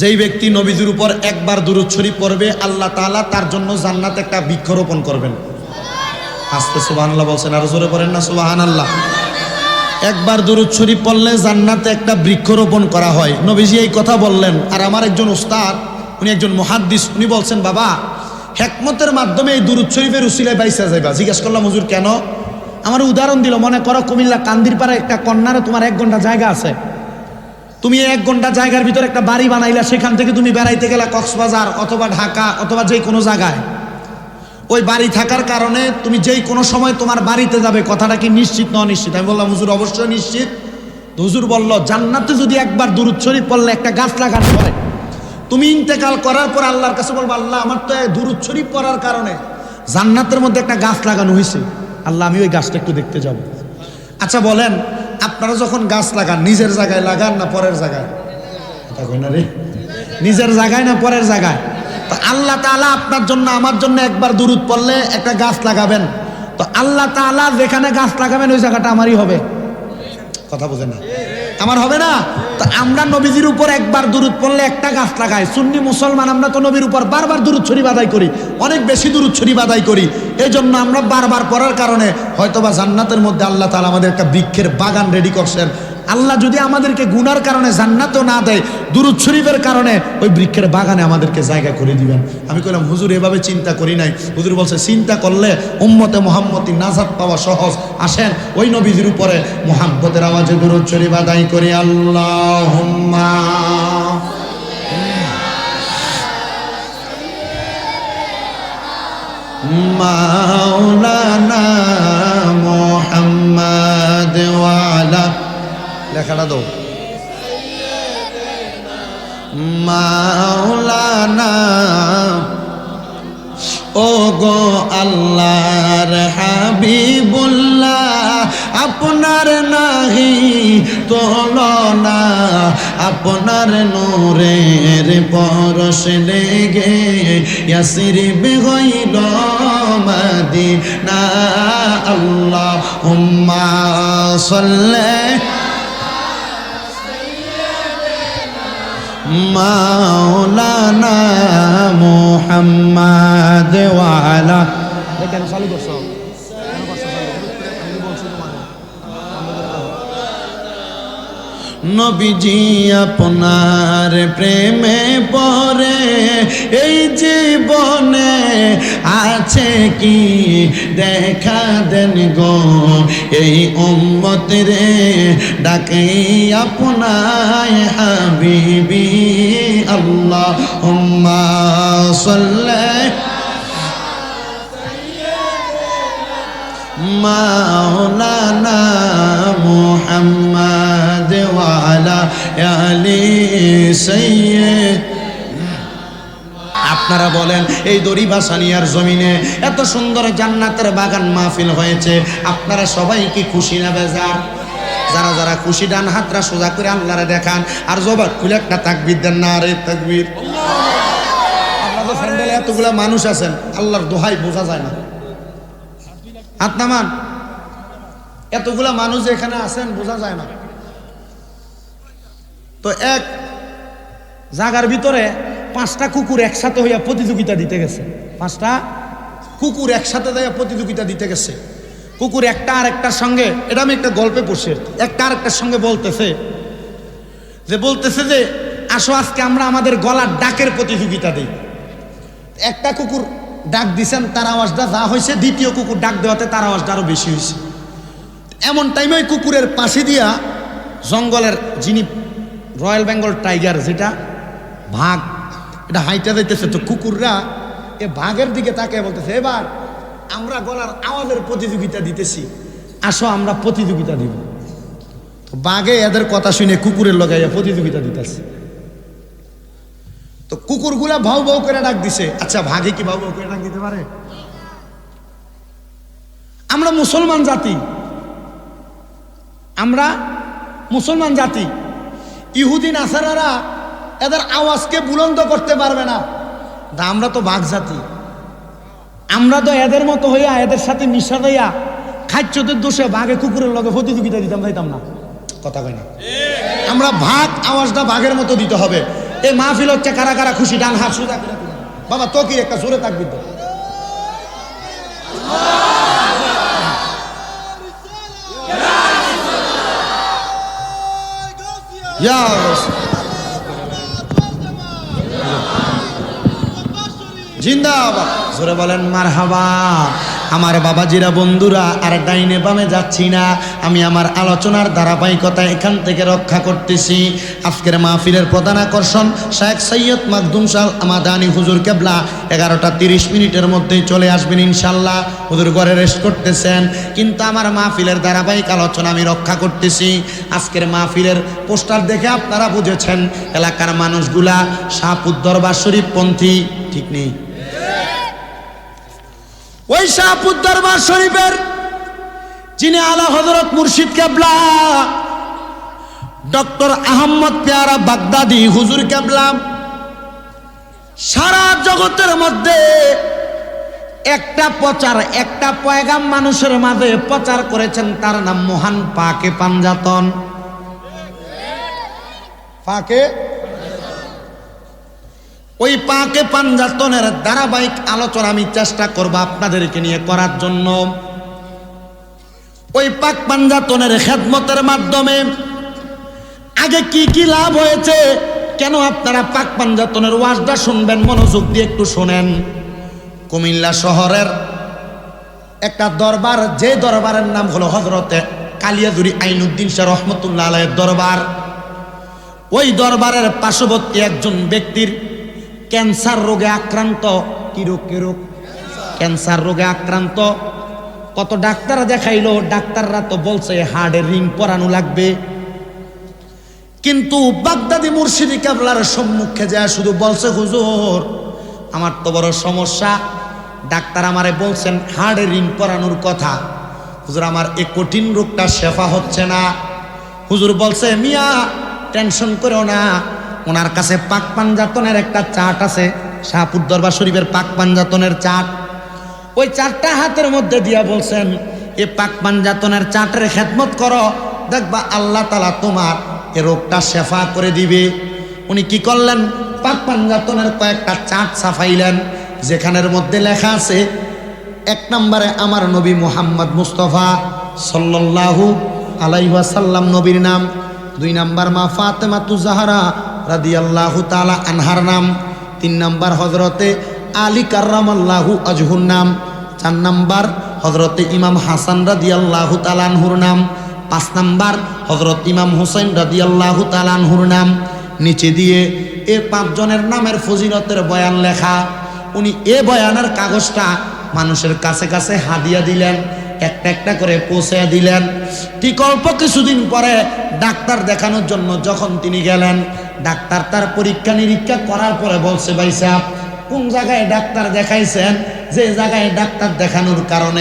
যেই ব্যক্তি নবীজির উপর একবার দুরুদ পড়বে, আল্লাহ তাআলা তার জন্য জান্নাত একটা বৃক্ষরোপণ করবেন। আস্তে সুবহানাল্লাহ বলছেন, আর জোরে পড়েন না, সুবহানাল্লাহ। একবার দুরুদ পড়লে জান্নাতে একটা বৃক্ষরোপণ করা হয়। নবীজি এই কথা বললেন, আর আমার একজন উস্তাদ, উনি একজন মুহাদ্দিস, উনি বলছেন, বাবা, হেকমতের মাধ্যমে এই দুরুদ শরীফের উসিলায় বাইসা যাইবা। জিজ্ঞেস করলাম, হুজুর, কেন? আমার উদাহরণ দিল, মনে করো কুমিল্লা কান্দির পাড়ে একটা কন্যারে তোমার এক ঘণ্টা জায়গা আছে। তুমি এক ঘণ্টা জায়গার ভিতরে একটা বাড়ি বানাইলা, সেখান থেকে তুমি বেড়াইতে গেলা কক্সবাজার অথবা ঢাকা অথবা যে কোনো জায়গায়। ওই বাড়ি থাকার কারণে তুমি যেই কোনো সময় তোমার বাড়িতে যাবে, কথাটা কি নিশ্চিত না অনিশ্চিত? আমি বললাম, হুজুর, অবশ্যই নিশ্চিত। হুজুর বলল, জান্নাতে যদি একবার দুরুদ শরীফ পড়লে একটা গাছ লাগানো হয়, তুমি ইন্তেকাল করার পর আল্লাহর কাছে বলব, আল্লাহ, আমার তো দুরুদ শরীফ পড়ার কারণে জান্নাতের মধ্যে একটা গাছ লাগানো হয়েছে। আল্লাহ, আমি ওই গাছটা একটু দেখতে যাব। আচ্ছা বলেন আপনারা যখন গাছ লাগান, নিজের জায়গায় লাগান না পরের জায়গায়? কথা কই না রে? নিজের জায়গায় না পরের জায়গায়? তো আল্লাহ তালা আপনার জন্য, আমার জন্য একবার দূরত পড়লে একটা গাছ লাগাবেন। তো আল্লাহ তালা যেখানে গাছ লাগাবেন, ওই জায়গাটা আমারই হবে। কথা বোঝে না? আমার হবে না? আমরা নবীজির উপর একবার দূরত পড়লে একটা গাছ লাগাই। সুন্নি মুসলমান, আমরা তো নবীর উপর বারবার দূরত ছড়ি বাদাই করি। অনেক বেশি দূরত ছড়ি বাদাই করি। এই জন্য আমরা বারবার পড়ার কারণে হয়তোবা জান্নাতের মধ্যে আল্লাহ তালা আমাদের একটা বৃক্ষের বাগান রেডি করছেন। আল্লাহ যদি আমাদেরকে গুনার কারণে জান্নাতও না দেয়, দুরুদ শরীফের কারণে ওই বৃক্ষের বাগানে আমাদেরকে জায়গা করে দিবেন। আমি কইলাম, হুজুর, এভাবে চিন্তা করি নাই। হুজুর বলছে, চিন্তা করলে উম্মতে মোহাম্মতি নাজাত পাওয়া সহজ। আসেন ওই নবীজির উপরে মোহাম্মতের আওয়াজে দুরুদ শরীফ আদায় করি আল্লাহ মাওলানা মোহাম্মদ লেখাটা দাও। মাওলানা ও গো আল্লাহর হাবিবুল্লাহ, আপনার নাহি তোলনা, আপনার নূরের পরশ লেগে ইয়াসির বেগইল মদিনা। আল্লাহ হুম্মা সাল্লাল্লাহু মাওলানা মুহাম্মদ ওয়ালা কেন চালু নবীজি আপনার প্রেমে পরে এই জীবনে আছে কি দেখা দেন গো? এই উম্মত রে ডাকে আপনায় হাবিবি আল্লাহ উম্মা সাল্লাল্লাহু মাওলানা মুহাম্মদ আপনারা বলেন, এই দড়ি ভাসানিয়ার জমিনে এত সুন্দর জান্নাতের বাগান মাহফিল হয়েছে, আপনারা সবাই কি খুশি না বেজার? যারা যারা খুশি, ডান হাতরা সোজা করে আল্লাহরে দেখান, আর জবাব খুলে একটা তাকবির দেন, না আরে তাকবির। এতগুলা মানুষ আছেন, আল্লাহর দোহাই বোঝা যায় না। হাত এতগুলা মানুষ এখানে আছেন, বোঝা যায় না। তো এক জাগার ভিতরে পাঁচটা কুকুর একসাথে হইয়া প্রতিযোগিতা দিতে গেছে। পাঁচটা কুকুর একসাথে দেয়া প্রতিযোগিতা দিতে গেছে। কুকুর একটা আর একটার সঙ্গে, এটা আমি একটা গল্পে পড়ছি একটা আর একটার সঙ্গে বলতেছে যে বলতেছে যে, আসো আজকে আমরা আমাদের গলার ডাকের প্রতিযোগিতা দিই। একটা কুকুর ডাক দিছেন, তার আওয়াজটা যা হয়েছে দ্বিতীয় কুকুর ডাক দেওয়াতে তার আওয়াজটা আরও বেশি হয়েছে এমন টাইমে কুকুরের পাশে দিয়া জঙ্গলের যিনি রয়্যাল বেঙ্গল টাইগার যেটা, ভাগ, এটা হাইটা যাইতেছে তো কুকুররা, এ বাঘের দিকে তাকে বলতেছে, এবার আমরা গলার আওয়াজের প্রতিযোগিতা দিতেছি, আসো আমরা প্রতিযোগিতা দিব। তো বাঘে এদের কথা শুনে কুকুরের লগাইয়া প্রতিযোগিতা দিতেছে। তো কুকুরগুলা ভাউ ভাউ করে ডাক দিছে আচ্ছা ভাগে কি ভাউ ভাউ করে ডাক দিতে পারে? আমরা মুসলমান জাতি, আমরা মুসলমান জাতি ইহুদিন আসারারা এদের আওয়াজকে বুলন্দ করতে পারবে না। আমরা তো বাঘ জাতি আমরা তো এদের মতো হইয়া এদের সাথে মিশা হইয়া খাদ্যদের দোষে বাঘে কুকুরের লগে প্রতিযোগিতা দিতাম, যাইতাম না। কথা কয় না। আমরা ভাগ আওয়াজটা বাঘের মতো দিতে হবে। এই মাহফিল হচ্ছে কারা কারা খুশি, ডান হাত সুদা বাবা তো কি একটা জোরে থাকবি তো ইয়া জিন্দাবাদ জোরে বলেন মারহাবা। আমার বাবাজিরা, বন্ধুরা, আর ডাইনে বামে যাচ্ছি না। আমি আমার আলোচনার ধারাবাহিকতা এখান থেকে রক্ষা করতেছি। আজকের মাহফিলের প্রধান আকর্ষণ শেখ সৈয়দ মাকদুম সাল আমাদানি হুজুর কেবলা। এগারোটা তিরিশ মিনিটের মধ্যেই চলে আসবেন ইনশাল্লাহ। হুজুর ঘরে রেস্ট করতেছেন। কিন্তু আমার মাহফিলের ধারাবাহিক আলোচনা আমি রক্ষা করতেছি। আজকের মাহফিলের পোস্টার দেখে আপনারা বুঝেছেন, এলাকার মানুষগুলা শাহপুদ্দরবার শরীফ পন্থী ঠিক নেই? ওই শাহপুর দরবার শরীফের, যিনি আলা হজরত মুর্শিদ কেবলা, ডক্টর আহম্মদ পেয়ারা বাগদাদি, হুজুর কেবলা, সারা জগতের মধ্যে একটা প্রচার, একটা পয়গাম মানুষের মাঝে প্রচার করেছেন, তার নাম মহান পাকে পাঞ্জাতন পাকে? ওই পাকে পাঞ্জাতনের ধারাবাহিক আলোচনা আমি চেষ্টা করব আপনাদেরকে নিয়ে করার জন্য। ওই পাক পাঞ্জাতনের খেদমতের মাধ্যমে আগে কি কি লাভ হয়েছে? কেন আপনারা পাক পাঞ্জাতনের ওয়াজটা শুনবেন? মনোযোগ দিয়ে একটু শোনেন। কুমিল্লা শহরের একটা দরবার, যে দরবারের নাম হলো হজরতে কালিয়াজুরি আইনুদ্দিন শাহ রহমতুল্লাহ আলাইয়ের দরবার। ওই দরবারের পার্শ্ববর্তী একজন ব্যক্তির ক্যান্সার রোগে আক্রান্ত কি রোগ কি রোগ ক্যান্সার রোগে আক্রান্ত কত ডাক্তার দেখাইলো ডাক্তাররা তো বলছে হার্টের রিং পরানো লাগবে কিন্তু বাগদাদি মুর্শিদি কাবলার সম্মুখে যা শুধু বলছে হুজুর আমার তো বড় সমস্যা ডাক্তার আমারে বলছেন হার্টের রিং পরানোর কথা হুজুর আমার এই কঠিন রোগটা শেফা হচ্ছে না হুজুর বলছে মিয়া টেনশন করো না ওনার কাছে পাক পাঞ্জাতনের একটা চাট আছে, শাহপুর দরবার শরীফের পাক পাঞ্জাতনের চাট। ওই চারটা হাতের মধ্যে দিয়া বলছেন, এ পাক পাঞ্জাতনের চাটের খেদমত করো, দেখবা আল্লাহ তালা তোমার এ রোগটা সেফা করে দিবে। উনি কি করলেন? পাক পাঞ্জাতনের কয়েকটা চাট সাফাইলেন, যেখানের মধ্যে লেখা আছে, এক নম্বরে আমার নবী মুহাম্মদ মুস্তফা সাল্লাল্লাহু আলাইহাসাল্লাম নবীর নাম, দুই নাম্বার মা ফাতেমা তু জাহারা তাআলা আনহার নাম। তিন নাম্বার হজরতে আলী কার্রামাল্লাহু আজহুর নাম। চার নাম্বার হজরতে ইমাম হাসান রাদিয়াল্লাহু তাআলা আনহুর নাম। পাঁচ নাম্বার হজরত ইমাম হোসেন রাদিয়াল্লাহু তাআলা আনহুর নাম। নিচে দিয়ে এ পাঁচজনের নামের ফজিলতের বয়ান লেখা। উনি এ বয়ানের কাগজটা মানুষের কাছে কাছে হাদিয়া দিলেন, একটা একটা করে পৌঁছে দিলেন। ঠিক অল্প কিছুদিন পরে ডাক্তার দেখানোর জন্য যখন তিনি গেলেন ডাক্তার তার পরীক্ষা নিরীক্ষা করার পরে বলছে, ভাই সাহেব, কোন জায়গায় ডাক্তার দেখাইছেন? যে জায়গায় ডাক্তার দেখানোর কারণে